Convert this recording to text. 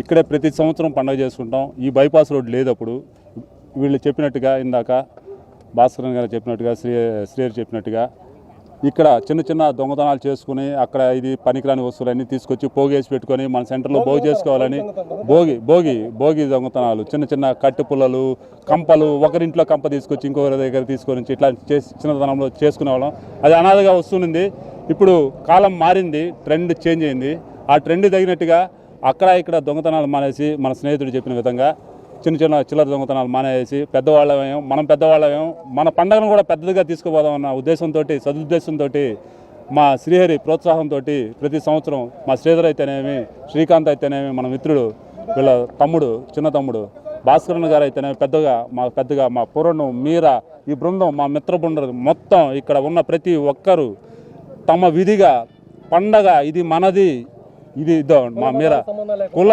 ఇక్కడే ప్రతి సంవత్సరం పండుగ చేసుకుంటాం. ఈ బైపాస్ రోడ్ లేదు అప్పుడు వీళ్ళు చెప్పినట్టుగా ఇందాక భాస్కరన్ గారు చెప్పినట్టుగా శ్రీ శ్రీహరి చెప్పినట్టుగా ఇక్కడ చిన్న చిన్న దొంగతనాలు చేసుకుని అక్కడ ఇది పనికిరాని వస్తువులన్నీ తీసుకొచ్చి పోగేసి పెట్టుకొని మన సెంటర్లో భోగి చేసుకోవాలని భోగి భోగి భోగి దొంగతనాలు. చిన్న చిన్న కట్టె పుల్లలు కంపలు ఒకరింట్లో కంప తీసుకొచ్చి ఇంకొకరి దగ్గర తీసుకొని ఇట్లా చేసి చిన్నతనంలో చేసుకునేవాళ్ళం అది అనాథగా వస్తున్నది ఇప్పుడు కాలం మారింది ట్రెండ్ చేంజ్ అయింది. ఆ ట్రెండ్ తగినట్టుగా అక్కడ ఇక్కడ దొంగతనాలు మానేసి మన స్నేహితుడు చెప్పిన విధంగా చిన్న చిన్న చిల్లర దొంగతనాలు మానేసి పెద్దవాళ్ళమేం మనం పెద్దవాళ్ళమేం మన పండగను కూడా పెద్దదిగా తీసుకుపోదాం అన్న ఉద్దేశంతో సదుద్దేశంతో మా శ్రీహరి ప్రోత్సాహంతో ప్రతి సంవత్సరం మా శ్రీధర్ అయితేనేమి శ్రీకాంత్ అయితేనేమి మన మిత్రుడు వీళ్ళ తమ్ముడు చిన్న తమ్ముడు భాస్కరన్ గారు అయితేనేమి పెద్దగా మా పెద్దగా మా పురణం మీర ఈ బృందం మా మిత్ర బృందం మొత్తం ఇక్కడ ఉన్న ప్రతి ఒక్కరూ తమ విధిగా పండగ ఇది మనది ఇది మా మీర కులం